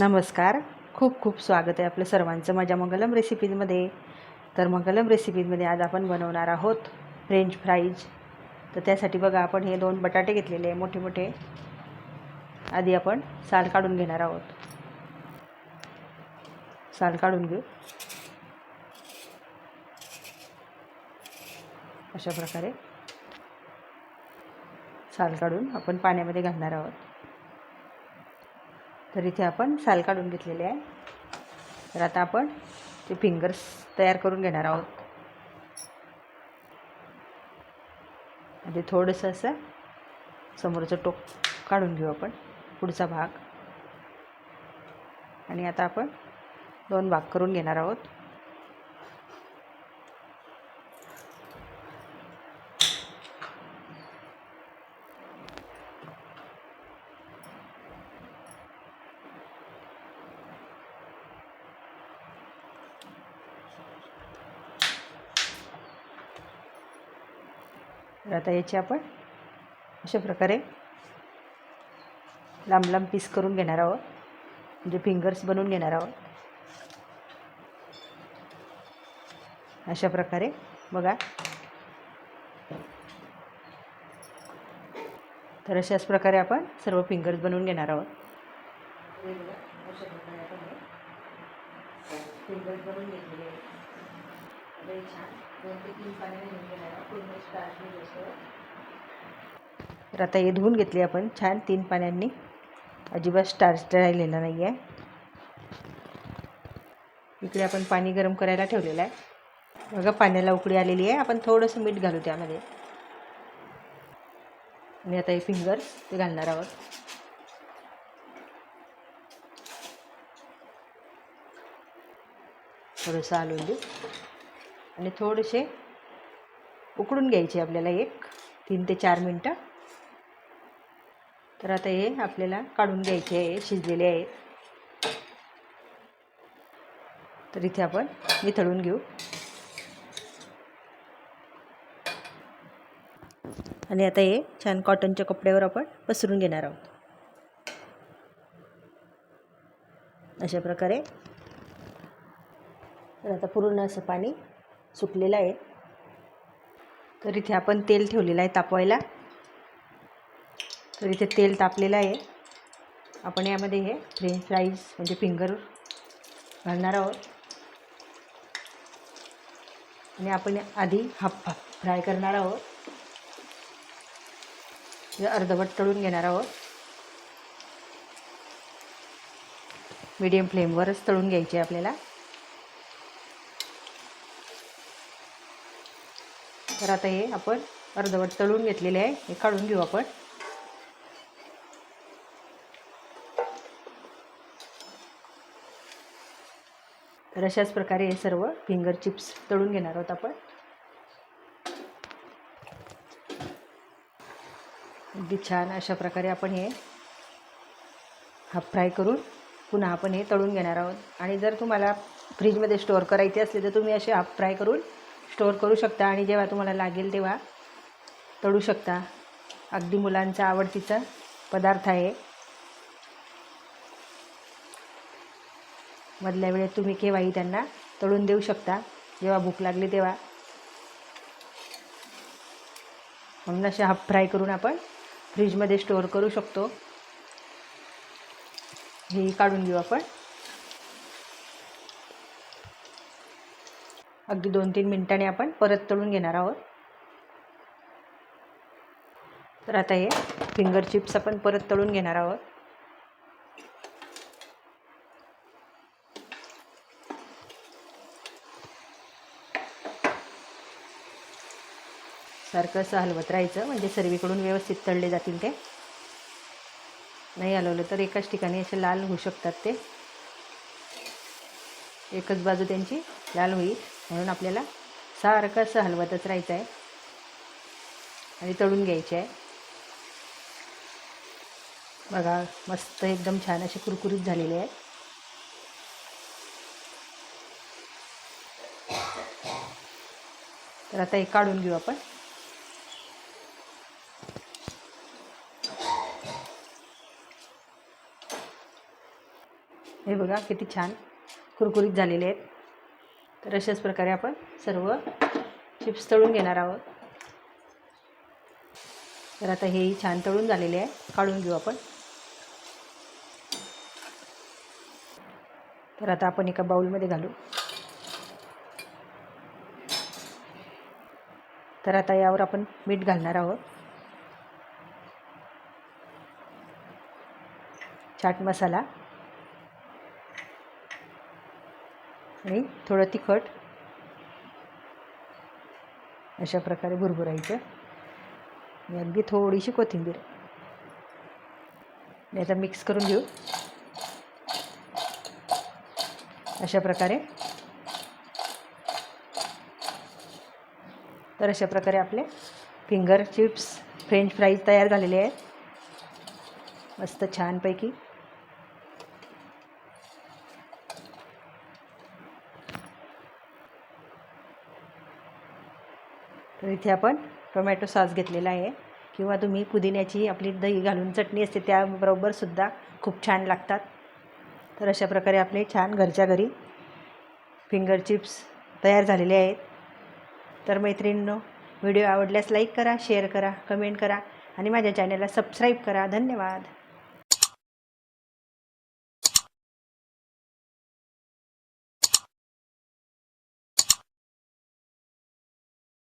नमस्कार. खूप खूप स्वागत आहे आपलं सर्वांचं माझ्या मंगलम रेसिपीजमध्ये. तर मंगलम रेसिपीजमध्ये आज आपण बनवणार आहोत फ्रेंच फ्राईज. तर त्यासाठी बघा आपण हे दोन बटाटे घेतलेले आहे मोठे मोठे. आधी आपण साल काढून घेणार आहोत. साल काढून घेऊ. अशा प्रकारे साल काढून आपण पाण्यामध्ये घालणार आहोत. तर इथे आपण साल काढून घेतलेले आहे. तर आता आपण ते फिंगर्स तयार करून घेणार आहोत. आधी थोडंसं असं समोरचं टोक काढून घेऊ आपण पुढचा भाग. आणि आता आपण दोन भाग करून घेणार आहोत. तर आता याची आपण अशा प्रकारे लांब लांब पीस करून घेणार आहोत. म्हणजे फिंगर्स बनवून घेणार आहोत. अशा प्रकारे बघा. तर अशाच प्रकारे आपण सर्व फिंगर्स बनवून घेणार आहोत. फिंगर्स बनवून घेतलेले छान दोन ते तीन पाण्याने निघून पूर्ण काढली तर आता हे धुवून घेतली आपण छान तीन पाण्यांनी. अजिबात स्टार्च राहिलेला नाही आहे इकडे आपण पाणी गरम करायला ठेवलेलं आहे. बघा पाण्याला उकळी आलेली आहे. आपण थोडंसं मीठ घालू त्यामध्ये. आणि आता हे फिंगर ते घालणार आहोत. थोडंसं आलून देऊ. आणि थोडेसे उकडून घ्यायचे आपल्याला एक तीन ते चार मिनटं. तर आता हे आपल्याला काढून घ्यायचे आहे शिजलेले आहेत तर इथे आपण निथळून घेऊ. आणि आता हे छान कॉटनच्या कपड्यावर आपण पसरून घेणार आहोत. अशा प्रकारे. तर आता पूर्ण असं पाणी सुकलेला आहे. तर इथे आपण तेल ठेवलेलं आहे तापवायला. तर इथे तेल तापलेलं आहे. आपण यामध्ये हे फ्रेंच फ्राईज म्हणजे फिंगर घालणार आहोत. आणि आपण आधी हाफ फ्राय करणार आहोत. हे अर्धवट तळून घेणार आहोत. मीडियम फ्लेमवरच तळून घ्यायचे आपल्याला. तर आता हे आपण अर्धवट तळून घेतलेले आहे. हे काढून घेऊ आपण. तर अशाच प्रकारे हे सर्व फिंगर चिप्स तळून घेणार आहोत आपण. अगदी छान अशा प्रकारे आपण हे हाफ फ्राय करून पुन्हा आपण हे तळून घेणार आहोत. आणि जर तुम्हाला फ्रीजमध्ये स्टोअर करायचे असले तर तुम्ही असे हाफ फ्राय करून स्टोअर करू शकता आणि जेव्हा तुम्हाला लागेल तेव्हा तळू शकता. अगदी मुलांचा आवडतीचा पदार्थ आहे. मधल्या वेळेत तुम्ही केव्हाही त्यांना तळून देऊ शकता. जेव्हा भूक लागली तेव्हा. म्हणून असे हाफ फ्राय करून आपण फ्रीजमध्ये स्टोअर करू शकतो. हे काढून घेऊ आपण. अगदी दोन तीन मिनटाने आपण परत तळून घेणार आहोत. तर आता हे फिंगर चिप्स आपण परत तळून घेणार आहोत. सारखं असं हलवत राहायचं म्हणजे सर्वीकडून व्यवस्थित तळले जातील ते. नाही हलवलं तर एकाच ठिकाणी असे लाल होऊ शकतात ते. एकच बाजू त्यांची लाल होईल. म्हणून आपल्याला सारखं असं हलवतच राहायचं आहे आणि तळून घ्यायचे आहे बघा मस्त एकदम छान असे कुरकुरीत झालेले आहे. तर आता हे काढून घेऊ आपण. हे बघा किती छान कुरकुरीत झालेले आहेत. तर अशाच प्रकारे आपण सर्व चिप्स तळून घेणार आहोत. तर आता हेही छान तळून झालेले आहे. काढून घेऊ आपण. तर आता आपण एका बाऊलमध्ये घालू. तर आता यावर आपण मीठ घालणार आहोत. चाट मसाला. आणि थोडं तिखट. अशा प्रकारे भुरभुरायचं. आणि अगदी थोडीशी कोथिंबीर. आणि आता मिक्स करून घेऊ. अशा प्रकारे. तर अशा प्रकारे आपले फिंगर चिप्स फ्रेंच फ्राईज तयार झालेले आहेत. मस्त छानपैकी. तर इथे आपण टोमॅटो सॉस घेतलेला आहे. किंवा तुम्ही पुदिन्याची आपली दही घालून चटणी असते त्याबरोबरसुद्धा खूप छान लागतात. तर अशा प्रकारे आपले छान घरच्या घरी फिंगर चिप्स तयार झालेले आहेत. तर मैत्रिणींनो व्हिडिओ आवडल्यास लाईक करा शेअर करा कमेंट करा आणि माझ्या चॅनलला सबस्क्राईब करा. धन्यवाद.